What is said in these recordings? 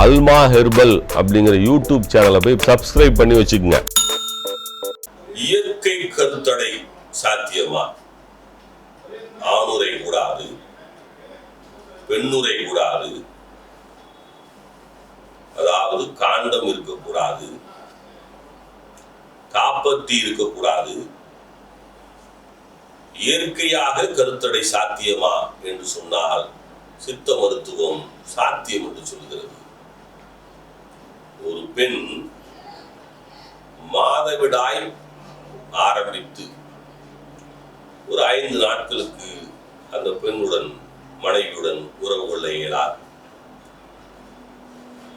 அல்மா herbal அப்படிங்கிற YouTube சேனலை போய் சப்ஸ்கிரைப் பண்ணி வச்சுக்கோங்க. இயற்கை கருத்தடை சாத்தியமா? ஆணுரை கூடாது பெண்ணுரை கூடாது அதாவது காண்டம் இருக்கக்கூடாது காப்பத்தி இருக்கக்கூடாது இயற்கையாக கருத்தடை சாத்தியமா என்று சொன்னால் சித்த மருத்துவம் சாத்தியம் என்று சொல்கிறது. ஒரு பெண் மாதவிடாய் ஆரம்பித்து ஒரு ஐந்து நாட்களுக்கு அந்த பெண்ணுடன் மனைவியுடன் உறவு கொள்ள இயலார்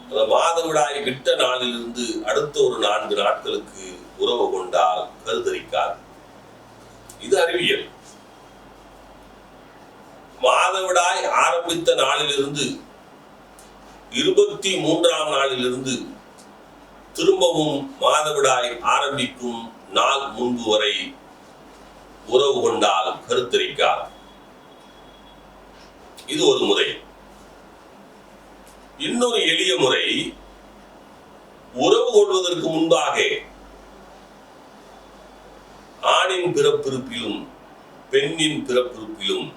அந்த மாதவிடாய் விட்ட நாளிலிருந்து அடுத்த ஒரு நான்கு நாட்களுக்கு உறவு கொண்டால் கருத்தரிக்காது இது அறிவியல். மாதவிடாய் ஆரம்பித்த நாளிலிருந்து இருபத்தி மூன்றாம் நாளிலிருந்து திரும்பவும் மாதவிடாய் ஆரம்பிக்கும் நாள் முன்பு வரை உறவு கொண்டால் கருத்தரிக்கார் இது ஒரு முறை. இன்னொரு எளிய முறை உறவு கொள்வதற்கு முன்பாக ஆணின் பிறப்பிருப்பிலும் பெண்ணின் பிறப்பிருப்பிலும்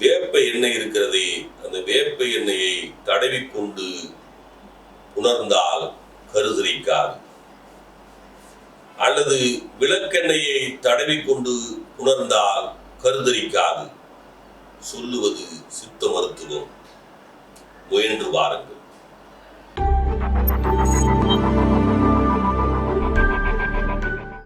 வேப்ப எண்ணெய் இருக்கிறதே அந்த வேப்ப எண்ணெயை தடவிக்கொண்டு உணர்ந்தால் கருதரிக்காது. அல்லது விளக்கெண்ணெயை தடவிக்கொண்டு உணர்ந்தால் கருதரிக்காது. சொல்லுவது சித்த மருத்துவம். முயன்று வாருங்கள்.